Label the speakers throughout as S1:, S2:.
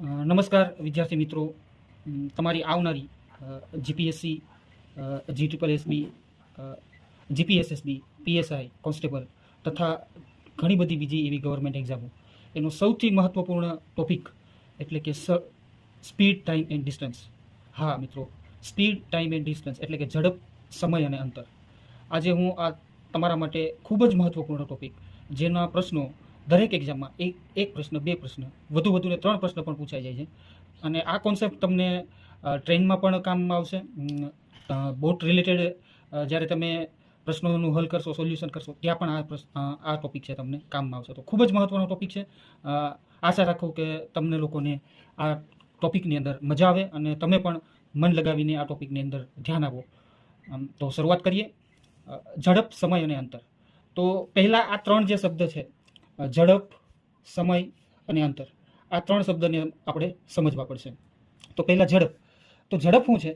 S1: નમસ્કાર વિદ્યાર્થી મિત્રો. તમારી આવનારી GPSC G triple SB GPSSB PSI constable તથા ઘણી બધી બીજી એવી ગવર્મેન્ટ એક્ઝામો એનો સૌથી મહત્ત્વપૂર્ણ ટોપિક એટલે કે સ્પીડ ટાઈમ એન્ડ ડિસ્ટન્સ હા, મિત્રો. સ્પીડ ટાઈમ એન્ડ ડિસ્ટન્સ એટલે કે ઝડપ, સમય અને અંતર. આજે હું આ તમારા માટે ખૂબ જ મહત્ત્વપૂર્ણ ટોપિક જેના પ્રશ્નો દરેક એક્ઝામમાં એક એક પ્રશ્ન, બે પ્રશ્ન, વધુ વધુને ત્રણ પ્રશ્ન પણ પૂછાઈ જાય છે. અને આ કોન્સેપ્ટ તમને ટ્રેનમાં પણ કામમાં આવશે. બોટ રિલેટેડ જ્યારે તમે પ્રશ્નોનું હલ કરશો સોલ્યુશન કરશો, ત્યાં પણ આ આ ટોપિક છે તમને કામમાં આવશે. તો ખૂબ જ મહત્ત્વનો ટોપિક છે. આશા રાખું કે તમને લોકોને આ ટોપિકની અંદર મજા આવે અને તમે પણ મન લગાવીને આ ટોપિકની અંદર ધ્યાન આપો. તો શરૂઆત કરીએ. ઝડપ, સમય અને અંતર. તો પહેલાં આ ત્રણ જે શબ્દ છે ઝડપ, સમય અને અંતર. આ ત્રણ શબ્દને આપણે સમજવા પડશે. તો પહેલાં ઝડપ. તો ઝડપ શું છે?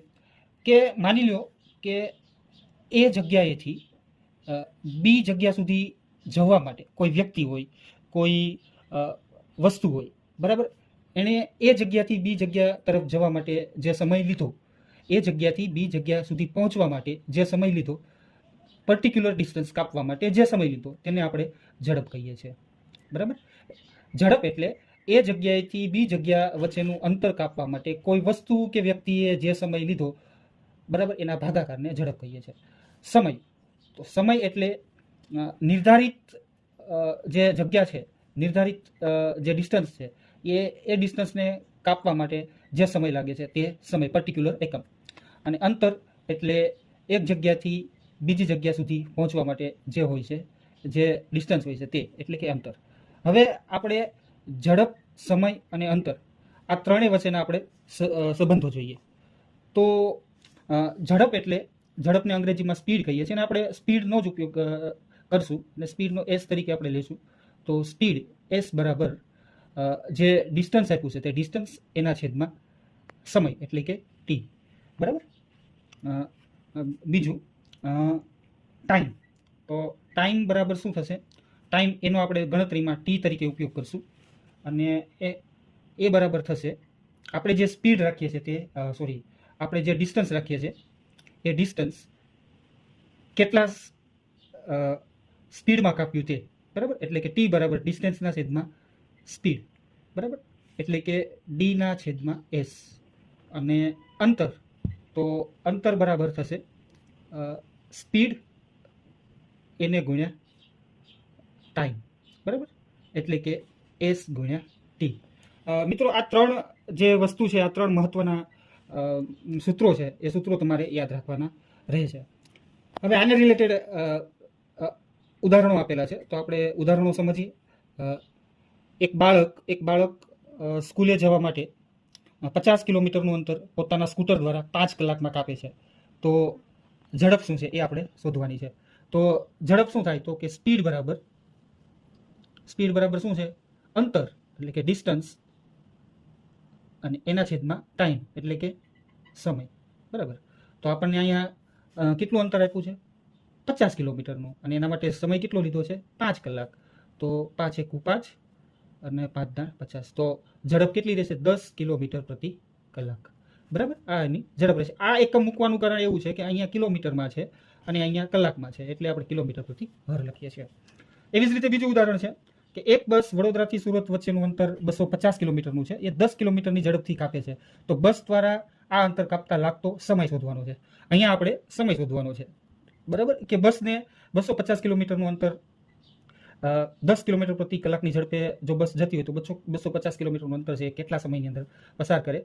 S1: કે માની લો કે એ જગ્યાએથી બી જગ્યા સુધી જવા માટે કોઈ વ્યક્તિ હોય, કોઈ વસ્તુ હોય, બરાબર? એણે એ જગ્યાથી બી જગ્યા તરફ જવા માટે જે સમય લીધો, એ જગ્યાથી બી જગ્યા સુધી પહોંચવા માટે જે સમય લીધો, પર્ટિક્યુલર ડિસ્ટન્સ કાપવા માટે જે સમય લીધો, તેને આપણે ઝડપ કહીએ છીએ. બરાબર? ઝડપ એટલે એ જગ્યાએથી બી જગ્યા વચ્ચેનું અંતર કાપવા માટે કોઈ વસ્તુ કે વ્યક્તિએ જે સમય લીધો, બરાબર, એના ભાગાકારને ઝડપ કહીએ છીએ. સમય. તો સમય એટલે નિર્ધારિત જે જગ્યા છે, નિર્ધારિત જે ડિસ્ટન્સ છે, એ એ ડિસ્ટન્સને કાપવા માટે જે સમય લાગે છે, તે સમય પર્ટિક્યુલર એકમ. અને અંતર એટલે એક જગ્યાથી બીજી જગ્યા સુધી પહોંચવા માટે જે હોય છે, જે ડિસ્ટન્સ હોય છે, તે, એટલે કે અંતર. હવે આપણે ઝડપ, સમય અને અંતર, આ ત્રણેય વચ્ચેના આપણે સંબંધો જોઈએ. તો ઝડપ એટલે ઝડપને અંગ્રેજીમાં સ્પીડ કહીએ છીએ અને આપણે સ્પીડનો જ ઉપયોગ કરશું અને સ્પીડનો એસ તરીકે આપણે લઈશું. તો સ્પીડ એસ બરાબર જે ડિસ્ટન્સ આપ્યું છે તે ડિસ્ટન્સ એના છેદમાં સમય એટલે કે ટી બરાબર? બીજું ટાઈમ તો ટાઈમ બરાબર શું થશે? ટાઈમ એનો આપણે ગણતરીમાં ટી તરીકે ઉપયોગ કરશું. અને એ એ બરાબર થશે. આપણે જે સ્પીડ રાખીએ છીએ તે સોરી, આપણે જે ડિસ્ટન્સ રાખીએ છીએ, એ ડિસ્ટન્સ કેટલા સ્પીડમાં કાપ્યું તે, બરાબર? એટલે કે ટી બરાબર ડિસ્ટન્સના છેદમાં સ્પીડ, બરાબર? એટલે કે ડીના છેદમાં એસ. અને અંતર, તો અંતર બરાબર થશે સ્પીડ એને ગુણ્યા ટાઈમ બરાબર? એટલે કે એસ ગુણ્યા ટી મિત્રો, આ ત્રણ જે વસ્તુ છે, આ ત્રણ મહત્વના સૂત્રો છે, એ સૂત્રો તમારે યાદ રાખવાના રહે છે હવે આને રિલેટેડ ઉદાહરણો આપેલા છે. તો આપણે ઉદાહરણો સમજીએ. એક બાળક એક બાળક સ્કૂલે જવા માટે પચાસ કિલોમીટરનું અંતર પોતાના સ્કૂટર દ્વારા પાંચ કલાકમાં કાપે છે. તો ઝડપ શું છે એ આપણે શોધવાની છે. તો ઝડપ શું થાય? તો કે સ્પીડ બરાબર સ્પીડ બરાબર શું છે? અંતર, એટલે કે ડિસ્ટન્સ અને એના છેદમાં ટાઈમ એટલે કે સમય. બરાબર? તો આપણને અહીંયા કેટલું અંતર આપ્યું છે? પચાસ કિલોમીટરનું. અને એના માટે સમય કેટલો લીધો છે? પાંચ કલાક. તો પાંચ એકુ પાંચ અને પાંચ દાણ પચાસ. તો ઝડપ કેટલી રહેશે? દસ કિલોમીટર પ્રતિ કલાક. બરાબર? આ એની ઝડપ રહેશે. આ એકમ મૂકવાનું કારણ એવું છે કે અહીંયા કિલોમીટરમાં છે અને અહીંયા કલાકમાં છે. એટલે આપણે કિલોમીટર પ્રતિ હર લખીએ છીએ. એવી જ રીતે બીજું ઉદાહરણ છે. કે એક બસ વડોદરાથી સુરત વચ્ચેનું અંતર બસો પચાસ કિલોમીટરનું છે. એ દસ કિલોમીટરની ઝડપથી કાપે છે. તો બસ દ્વારા આ અંતર કાપતા લાગતો સમય શોધવાનો છે. અહીંયા આપણે સમય શોધવાનો છે. બરાબર? કે બસને બસો પચાસ કિલોમીટરનું અંતર દસ કિલોમીટર પ્રતિ કલાકની ઝડપે જો બસ જતી હોય તો બસો બસો પચાસ કિલોમીટરનું અંતર છે કેટલા સમયની અંદર પસાર કરે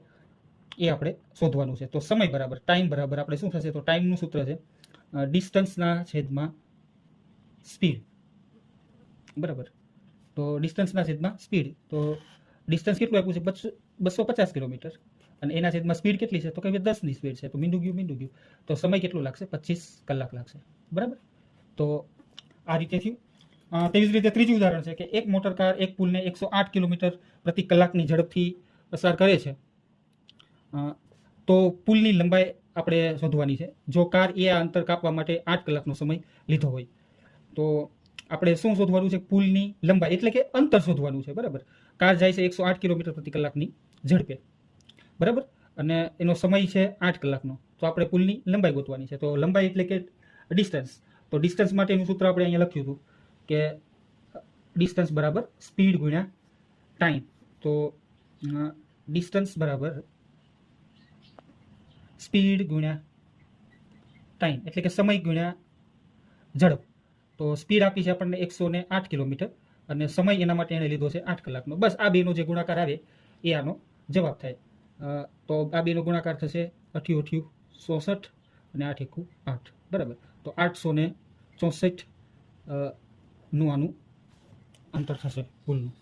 S1: એ આપણે શોધવાનું છે. તો સમય બરાબર, ટાઈમ બરાબર, આપણે શું થશે તો ટાઈમનું સૂત્ર છે ડિસ્ટન્સના છેદમાં સ્પીડ. બરાબર? તો ડિસ્ટન્સના છેદમાં સ્પીડ તો ડિસ્ટન્સ કેટલું આપ્યું છે? બસો પચાસ કિલોમીટર. અને એના છેદમાં સ્પીડ કેટલી છે? તો કે દસની સ્પીડ છે. તો મીંડું ગયું મીંડું ગયું. તો સમય કેટલો લાગશે? પચીસ કલાક લાગશે. બરાબર? તો આ રીતે થયું. તેવી જ રીતે ત્રીજું ઉદાહરણ છે કે એક મોટર કાર એક પુલને એકસો આઠ કિલોમીટર પ્રતિ કલાકની ઝડપથી પસાર કરે છે. તો પુલની લંબાઈ આપણે શોધવાની છે. જો કાર એ આ અંતર કાપવા માટે આઠ કલાકનો સમય લીધો હોય. તો આપણે શું શોધવાનું છે? પુલની લંબાઈ, એટલે કે અંતર શોધવાનું છે, બરાબર? કાર જાય છે એકસો આઠ કિલોમીટર પ્રતિ કલાકની ઝડપે, બરાબર? અને એનો સમય છે આઠ કલાકનો. તો આપણે પુલની લંબાઈ ગોતવાની છે. તો લંબાઈ એટલે કે ડિસ્ટન્સ. તો ડિસ્ટન્સ માટેનું સૂત્ર આપણે અહીંયા લખ્યું હતું કે ડિસ્ટન્સ બરાબર સ્પીડ ગુણ્યા ટાઈમ. તો ડિસ્ટન્સ બરાબર સ્પીડ ગુણ્યા ટાઈમ. એટલે કે સમય ગુણ્યા ઝડપ. તો સ્પીડ આપી છે આપણને એકસો ને આઠ કિલોમીટર અને સમય એના માટે એણે લીધો છે આઠ કલાકનો. બસ આ બેનો જે ગુણાકાર આવે એ આનો જવાબ થાય. તો આ બેનો ગુણાકાર થશે અઠ્યું અઠ્યું ચોસઠ અને આઠ એકું આઠ. બરાબર? તો આઠસો ને ચોસઠનું આનું અંતર થશે પુલનું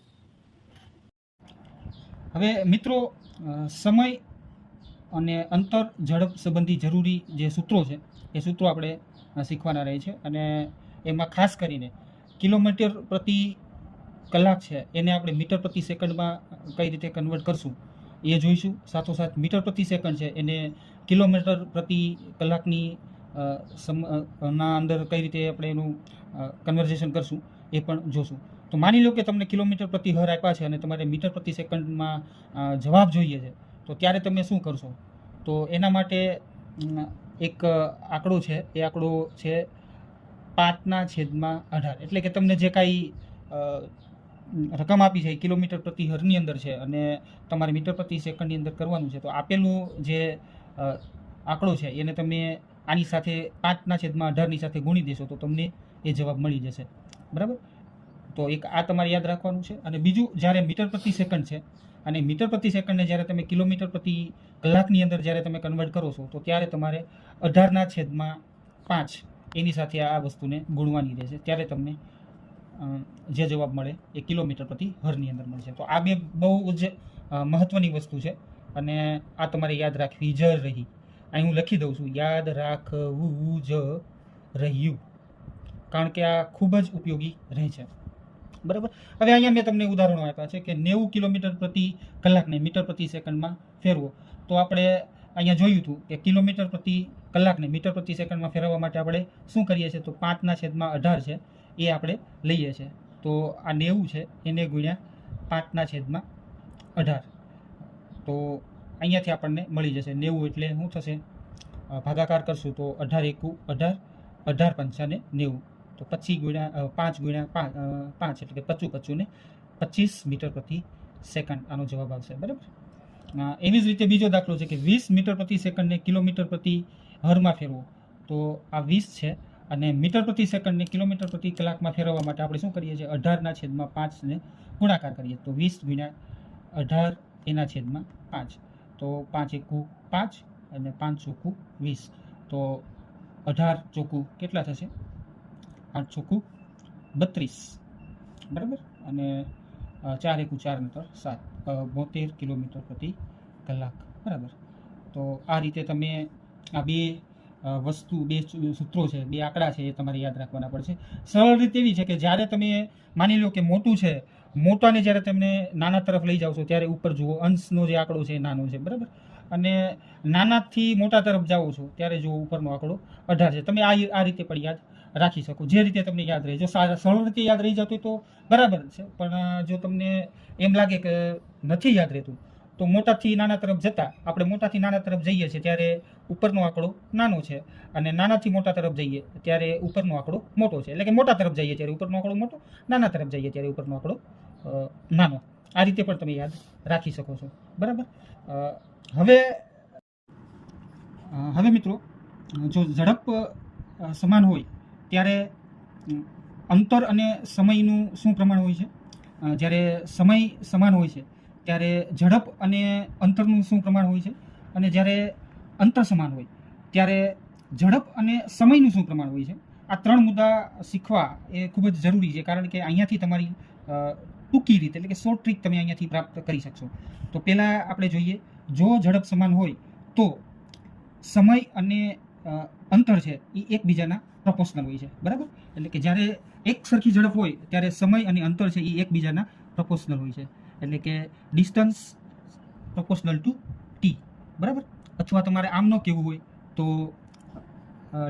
S1: હવે મિત્રો સમય અને અંતર, ઝડપ સંબંધી જરૂરી જે સૂત્રો છે, એ સૂત્રો આપણે શીખવાના રહે છે અને એમાં ખાસ કરીને કિલોમીટર પ્રતિ કલાક છે, એને આપણે મીટર પ્રતિ સેકન્ડમાં કઈ રીતે કન્વર્ટ કરશું, એ જોઈશું. સાથોસાથ મીટર પ્રતિ સેકન્ડ છે, એને કિલોમીટર પ્રતિ કલાકની ના અંદર કઈ રીતે આપણે એનું કન્વર્ઝેશન કરશું, એ પણ જોશું. તો માની લો કે તમને કિલોમીટર પ્રતિ હર આપ્યા છે અને તમારે મીટર પ્રતિ સેકન્ડમાં જવાબ જોઈએ છે, તો ત્યારે તમે શું કરશો? તો એના માટે એક આંકડો છે, એ આંકડો છે પાંચના છેદમાં અઢાર. એટલે કે તમને જે કાંઈ રકમ આપી છે એ કિલોમીટર પ્રતિ હરની અંદર છે અને તમારે મીટર પ્રતિ સેકન્ડની અંદર કરવાનું છે, તો આપેલું જે આંકડો છે એને તમે આની સાથે પાંચના છેદમાં અઢારની સાથે ગુણી દેશો તો તમને એ જવાબ મળી જશે. બરાબર? તો એક આ તમારે યાદ રાખવાનું છે અને બીજું જ્યારે મીટર પ્રતિ સેકન્ડ છે અને મીટર પ્રતિ સેકન્ડને જ્યારે તમે કિલોમીટર પ્રતિ કલાકની અંદર જ્યારે તમે કન્વર્ટ કરો છો, તો ત્યારે તમારે અઢારના છેદમાં પાંચ એની સાથે આ વસ્તુને ગુણવાની રહેશે ત્યારે તમને જે જવાબ મળે એ કિલોમીટર પ્રતિ હરની અંદર મળશે તો આ બે બહુ જ મહત્ત્વની વસ્તુ છે અને આ તમારે યાદ રાખવી જ રહી. અહીં હું લખી દઉં છું, યાદ રાખવું જ રહ્યું. કારણ કે આ ખૂબ જ ઉપયોગી રહે છે. બરાબર? હવે અહીંયા મેં તમને ઉદાહરણો આપ્યા છે કે નેવું કિલોમીટર પ્રતિ કલાકને મીટર પ્રતિ સેકન્ડમાં ફેરવો. તો આપણે અહીંયા જોયું હતું કે કિલોમીટર પ્રતિ કલાકને, મીટર પ્રતિ સેકન્ડમાં ફેરવવા માટે આપણે શું કરીએ છીએ? તો પાંચના છેદમાં અઢાર છે, એ આપણે લઈએ છીએ. તો આ નેવું છે, એને ગુણ્યા પાંચના છેદમાં અઢાર. તો અહીંયાથી આપણને મળી જશે. નેવું એટલે શું થશે? ભાગાકાર કરશું તો અઢાર એકુ અઢાર અઢાર પંચાને નેવું. તો પચીસ ગુણ્યા પાંચ ગુણ્યા પાંચ પાંચ એટલે કે પચું પચું ને પચીસ મીટર પ્રતિ સેકન્ડ. આનો જવાબ આવશે. બરાબર? એવી જ રીતે બીજો દાખલો છે કે વીસ મીટર પ્રતિ સેકન્ડને કિલોમીટર પ્રતિ હરમાં ફેરવો. તો આ વીસ છે અને મીટર પ્રતિ સેકન્ડને કિલોમીટર પ્રતિ કલાકમાં ફેરવવા માટે આપણે શું કરીએ છીએ? અઢારના છેદમાં પાંચને ગુણાકાર કરીએ. તો વીસ ગુણ્યા અઢાર એના છેદમાં પાંચ. તો પાંચ એકુ પાંચ અને પાંચ ચોખ્ખું વીસ. તો અઢાર ચોખ્ખું કેટલા થશે? આઠ ચોખ્ખું બત્રીસ. બરાબર? અને ચાર એકુ ચાર અંતર સાત બોતેર કિલોમીટર પ્રતિ કલાક, બરાબર. તો આ રીતે તમે આ બે વસ્તુ, બે સૂત્રો છે, બે આંકડા છે એ તમારે યાદ રાખવાના પડશે. સરળ રીતે એવી છે કે જ્યારે તમે માની લો કે મોટું છે, મોટાને જ્યારે તમે નાના તરફ લઈ જાઓ છો, ત્યારે ઉપર જુઓ અંશનો જે આંકડો છે એ નાનો છે, બરાબર. અને નાનાથી મોટા તરફ જાઓ છો, ત્યારે જુઓ ઉપરનો આંકડો અઢાર છે. તમે આ આ રીતે પણ યાદ રાખી શકો. જે રીતે તમને યાદ રહે. જો સરળ રીતે યાદ રહી જતું તો બરાબર છે. પણ જો તમને એમ લાગે કે નથી યાદ રહેતું, તો મોટાથી નાના તરફ જતાં, આપણે મોટાથી નાના તરફ જઈએ છીએ ત્યારે ઉપરનો આંકડો નાનો છે. અને નાનાથી મોટા તરફ જઈએ ત્યારે ઉપરનો આંકડો મોટો છે. એટલે કે મોટા તરફ જઈએ ત્યારે ઉપરનો આંકડો મોટો, નાના તરફ જઈએ ત્યારે ઉપરનો આંકડો નાનો. આ રીતે પણ તમે યાદ રાખી શકો છો. બરાબર? હવે હવે મિત્રો, જો ઝડપ સમાન હોય, ત્યારે અંતર અને સમયનું શું પ્રમાણ હોય છે? જ્યારે સમય સમાન હોય છે, ત્યારે ઝડપ અને અંતરનું શું પ્રમાણ હોય છે? અને જ્યારે અંતર સમાન હોય, ત્યારે ઝડપ અને સમયનું શું પ્રમાણ હોય છે? આ ત્રણ મુદ્દા શીખવા એ ખૂબ જ જરૂરી છે, કારણ કે અહીંયાથી તમારી ટૂંકી રીતે, એટલે કે શોર્ટ ટ્રીક તમે અહીંયાથી પ્રાપ્ત કરી શકશો. તો પહેલાં આપણે જોઈએ જો ઝડપ સમાન હોય તો સમય અને અંતર છે એ એકબીજાના પ્રપોશનલ હોય છે. બરાબર? એટલે કે જ્યારે એક સરખી ઝડપ હોય, ત્યારે સમય અને અંતર છે એ એકબીજાના પ્રપોશનલ હોય છે. એટલે કે ડિસ્ટન્સ પ્રપોશનલ ટુ ટી બરાબર? અથવા તમારે આમ ન કહેવું હોય તો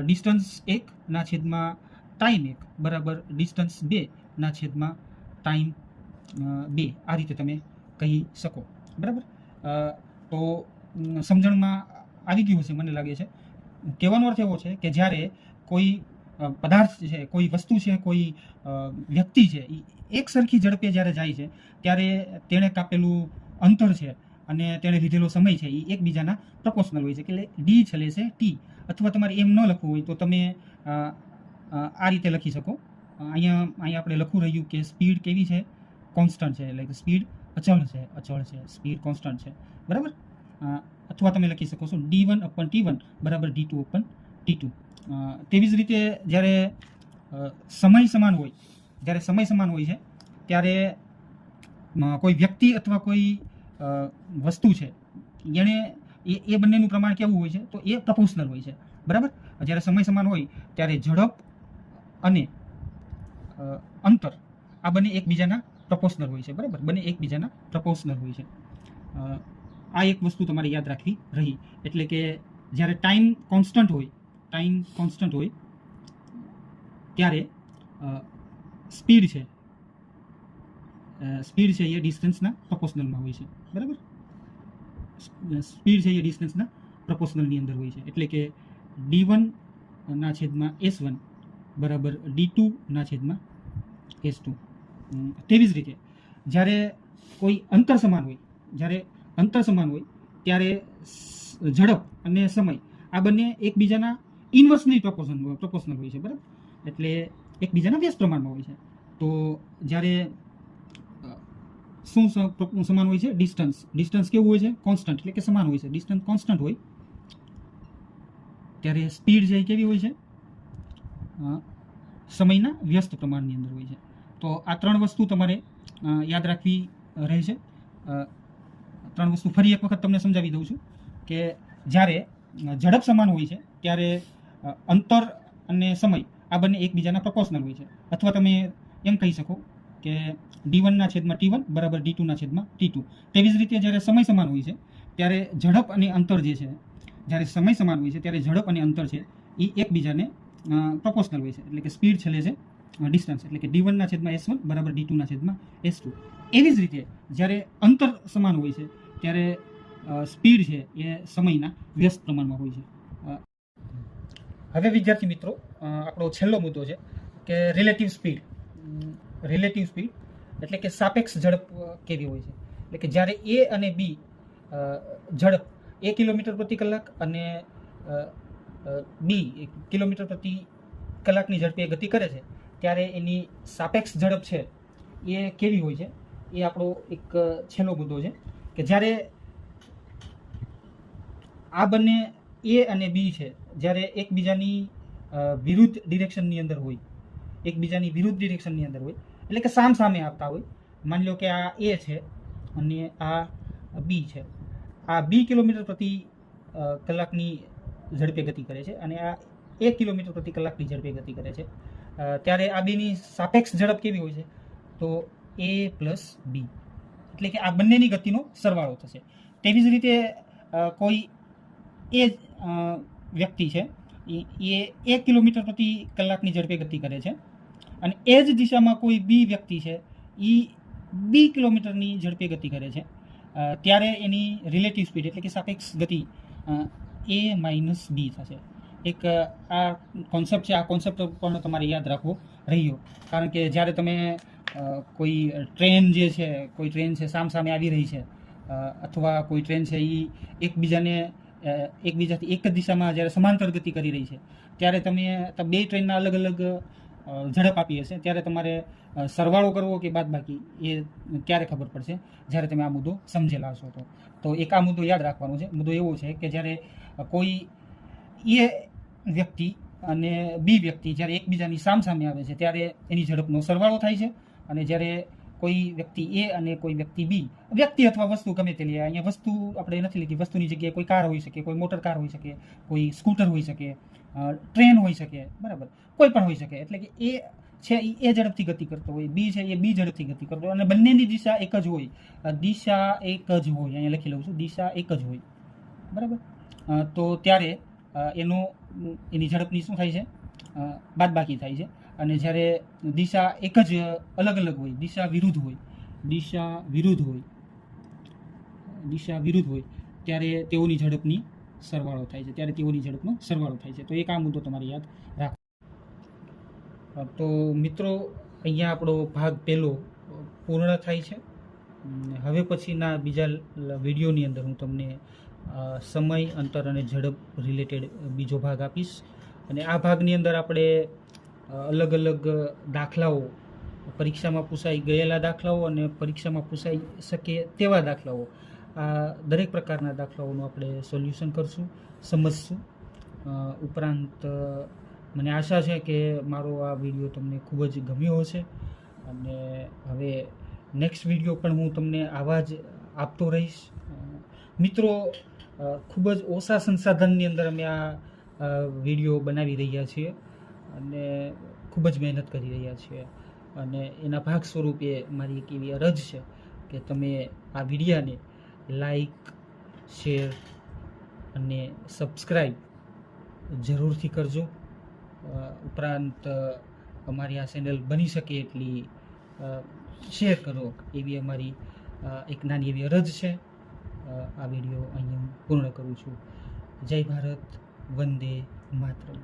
S1: ડિસ્ટન્સ એક ના છેદમાં ટાઈમ એક. બરાબર? ડિસ્ટન્સ બે ના છેદમાં ટાઈમ બે. આ રીતે તમે કહી શકો. બરાબર? તો સમજણમાં આવી ગયું હશે મને લાગે છે. કહેવાનો અર્થ એવો છે કે જ્યારે કોઈ પદાર્થ છે, કોઈ વસ્તુ છે, કોઈ વ્યક્તિ છે એ એક સરખી ઝડપે જ્યારે જાય છે, ત્યારે તેણે કાપેલું અંતર છે અને તેણે લીધેલો સમય છે એ એકબીજાના પ્રપોર્શનલ હોય છે એટલે ડી છેલ્લે છે ટી અથવા તમારે એમ ન લખવું હોય તો તમે આ રીતે લખી શકો. અહીંયા અહીંયા આપણે લખવું રહ્યું કે સ્પીડ કેવી છે? કોન્સ્ટન્ટ છે, એટલે સ્પીડ અચળ છે અચળ છે સ્પીડ કોન્સ્ટન્ટ છે. બરાબર? અથવા તમે લખી શકો છો D one upon T one બરાબર D two upon T two તેવી જ રીતે જ્યારે સમય સમાન હોય, જ્યારે સમય સમાન હોય છે, ત્યારે કોઈ વ્યક્તિ અથવા કોઈ વસ્તુ છે એણે એ એ બંનેનું પ્રમાણ કેવું હોય છે, તો એ પ્રપોશનલ હોય છે. બરાબર? જ્યારે સમય સમાન હોય, ત્યારે ઝડપ અને અંતર આ બંને એકબીજાના પ્રપોર્શનલ હોય છે, બરાબર? બંને એકબીજાના પ્રપોશનલ હોય છે. આ એક વસ્તુ તમારે યાદ રાખવી રહી. એટલે કે જ્યારે ટાઈમ કોન્સ્ટન્ટ હોય, ટાઈમ કોન્સ્ટન્ટ હોય, ત્યારે સ્પીડ છે. સ્પીડ છે એ ડિસ્ટન્સના પ્રપોશનલમાં હોય છે, બરાબર? સ્પીડ છે એ ડિસ્ટન્સના પ્રપોશનલની અંદર હોય છે. એટલે કે ડી વનના છેદમાં એસ વન બરાબર ડી ટુના છેદમાં એસ ટુ. તેવી જ રીતે, જ્યારે કોઈ અંતર સમાન હોય, જ્યારે અંતર સમાન હોય, ત્યારે ઝડપ અને સમય આ બંને એકબીજાના ઇન્વર્સલી પ્રપોર્શન પ્રપોર્શનલ હોય છે, બરાબર? એટલે એકબીજાના વ્યસ્ત પ્રમાણમાં હોય છે. તો જ્યારે શું સમાન હોય છે? ડિસ્ટન્સ ડિસ્ટન્સ કેવું હોય છે? કોન્સ્ટન્ટ એટલે કે સમાન હોય છે. ડિસ્ટન્સ કોન્સ્ટન્ટ હોય, ત્યારે સ્પીડ એ કેવી હોય છે? સમયના વ્યસ્ત પ્રમાણની અંદર હોય છે. તો આ ત્રણ વસ્તુ તમારે યાદ રાખવી રહે છે ત્રણ વસ્તુ ફરી એક વખત તમને સમજાવી દઉં છું કે જ્યારે ઝડપ સમાન હોય છે, ત્યારે અંતર અને સમય આ બંને એકબીજાના પ્રપોર્શનલ હોય છે. અથવા તમે એમ કહી શકો કે ડી વનના છેદમાં ટી વન બરાબર ડી ટુના છેદમાં ટી ટુ. તેવી જ રીતે જ્યારે સમય સમાન હોય છે, ત્યારે ઝડપ અને અંતર જે છે, જ્યારે સમય સમાન હોય છે, ત્યારે ઝડપ અને અંતર છે, એ એકબીજાને પ્રપોર્શનલ હોય છે. એટલે કે સ્પીડ છેલ્લે છે ડિસ્ટન્સ એટલે કે ડી વનના છેદમાં એસ વન બરાબર ડી ટુના છેદમાં એસ ટુ એવી જ રીતે જ્યારે અંતર સમાન હોય છે, ત્યારે સ્પીડ છે એ સમયના વ્યસ્ત પ્રમાણમાં હોય છે. હવે વિદ્યાર્થી મિત્રો આપણો છેલ્લો મુદ્દો છે કે રિલેટિવ સ્પીડ રિલેટિવ સ્પીડ એટલે કે સાપેક્ષ ઝડપ કેવી હોય છે? એટલે કે જ્યારે એ અને બી ઝડપ એ કિલોમીટર પ્રતિ કલાક અને બી કિલોમીટર પ્રતિ કલાકની ઝડપે ગતિ કરે છે ત્યારે એની સાપેક્ષ ઝડપ છે એ કેવી હોય છે? એ આપણો એક છેલ્લો મુદ્દો છે કે જ્યારે આ બંને એ અને બી છે, જ્યારે એકબીજાની વિરુદ્ધ ડિરેક્શનની અંદર હોય, એકબીજાની વિરુદ્ધ ડિરેક્શનની અંદર હોય, એટલે કે સામ સામે આવતા હોય, માની લો કે આ એ છે અને આ બી છે. આ બી કિલોમીટર પ્રતિ કલાકની ઝડપે ગતિ કરે છે અને આ એક કિલોમીટર પ્રતિ કલાકની ઝડપે ગતિ કરે છે. ત્યારે આ બેની સાપેક્ષ ઝડપ કેવી હોય છે? તો એ પ્લસ બી એટલે કે આ બંનેની ગતિનો સરવાળો થશે. તેવી જ રીતે કોઈ એ વ્યક્તિ છે, એ એક કિલોમીટર પ્રતિ કલાકની ઝડપે ગતિ કરે છે અને એ જ દિશામાં કોઈ બી વ્યક્તિ છે, એ બી કિલોમીટરની ઝડપે ગતિ કરે છે. ત્યારે એની રિલેટિવ સ્પીડ એટલે કે સાપેક્ષ ગતિ એ માઇનસ બી થશે. એક આ કોન્સેપ્ટ છે, આ કોન્સેપ્ટ પણ તમારે યાદ રાખવો રહ્યો. કારણ કે જ્યારે તમે કોઈ ટ્રેન જે છે, કોઈ ટ્રેન છે સામ સામે આવી રહી છે અથવા કોઈ ટ્રેન છે એ એકબીજાને એકબીજાથી એક જ દિશામાં જ્યારે સમાંતર ગતિ કરી રહી છે, ત્યારે તમે બે ટ્રેનના અલગ અલગ ઝડપ આપી હશે. ત્યારે તમારે સરવાળો કરવો કે બાદબાકી, એ ક્યારે ખબર પડશે? જ્યારે તમે આ મુદ્દો સમજેલા હશો તો. એક આ મુદ્દો યાદ રાખવાનો છે. મુદ્દો એવો છે કે જ્યારે કોઈ એ વ્યક્તિ અને બી વ્યક્તિ જ્યારે એકબીજાની સામસામે આવે છે, ત્યારે એની ઝડપનો સરવાળો થાય છે અને જ્યારે કોઈ વ્યક્તિ એ અને કોઈ વ્યક્તિ બી, વ્યક્તિ અથવા વસ્તુ ગમે તે લઈએ અહીંયા વસ્તુ આપણે નથી લીધી. વસ્તુની જગ્યાએ કોઈ કાર હોઈ શકે, કોઈ મોટર કાર હોઈ શકે, કોઈ સ્કૂટર હોઈ શકે ટ્રેન હોઈ શકે, બરાબર? કોઈ પણ હોઈ શકે. એટલે કે એ છે એ ઝડપથી ગતિ કરતો હોય, બી છે એ બી ઝડપથી ગતિ કરતો હોય. અને બંનેની દિશા એક જ હોય. દિશા એક જ હોય. અહીંયા લખી લઉં છું. દિશા એક જ હોય. બરાબર? તો ત્યારે એનું એની ઝડપની શું થાય છે? બાદબાકી થાય છે. અને જ્યારે દિશા એક જ અલગ અલગ હોય, દિશા વિરુદ્ધ હોય, દિશા વિરુદ્ધ હોય, દિશા વિરુદ્ધ હોય, ત્યારે તેઓની ઝડપની સરવાળો થાય છે. ત્યારે તેઓની ઝડપનો સરવાળો થાય છે. તો એક આ મુદ્દો તમારે યાદ રાખો તો મિત્રો, અહીંયા આપણો ભાગ પહેલો પૂર્ણ થાય છે. હવે પછીના બીજા વિડીયોની અંદર હું તમને સમય, અંતર અને ઝડપ રિલેટેડ બીજો ભાગ આપીશ. અને આ ભાગની અંદર આપણે અલગ અલગ દાખલાઓ, પરીક્ષામાં પૂછાઈ ગયેલા દાખલાઓ અને પરીક્ષામાં પૂછાઈ શકે તેવા દાખલાઓ. આ દરેક પ્રકારના દાખલાઓનું આપણે સોલ્યુશન કરશું, સમજશું. ઉપરાંત મને આશા છે કે મારો આ વીડિયો તમને ખૂબ જ ગમ્યો હશે. અને હવે નેક્સ્ટ વીડિયો પણ હું તમને આવા જ આપતો રહીશ. મિત્રો ખૂબ જ ઓછા સંસાધનની અંદર અમે આ વીડિયો બનાવી રહ્યા છીએ અને ખૂબ જ મહેનત કરી રહ્યા છીએ. અને એના ભાગ સ્વરૂપે મારી એક એવી અરજ છે કે તમે આ વિડીયાને લાઈક, શેર અને સબસ્ક્રાઈબ જરૂરથી કરજો. ઉપરાંત અમારી આ ચેનલ બની શકે એટલી શેર કરો એવી અમારી એક નાની એવી અરજ છે. આ વીડિયો અહીંયા પૂર્ણ કરું છું. જય ભારત વંદે માતરમ.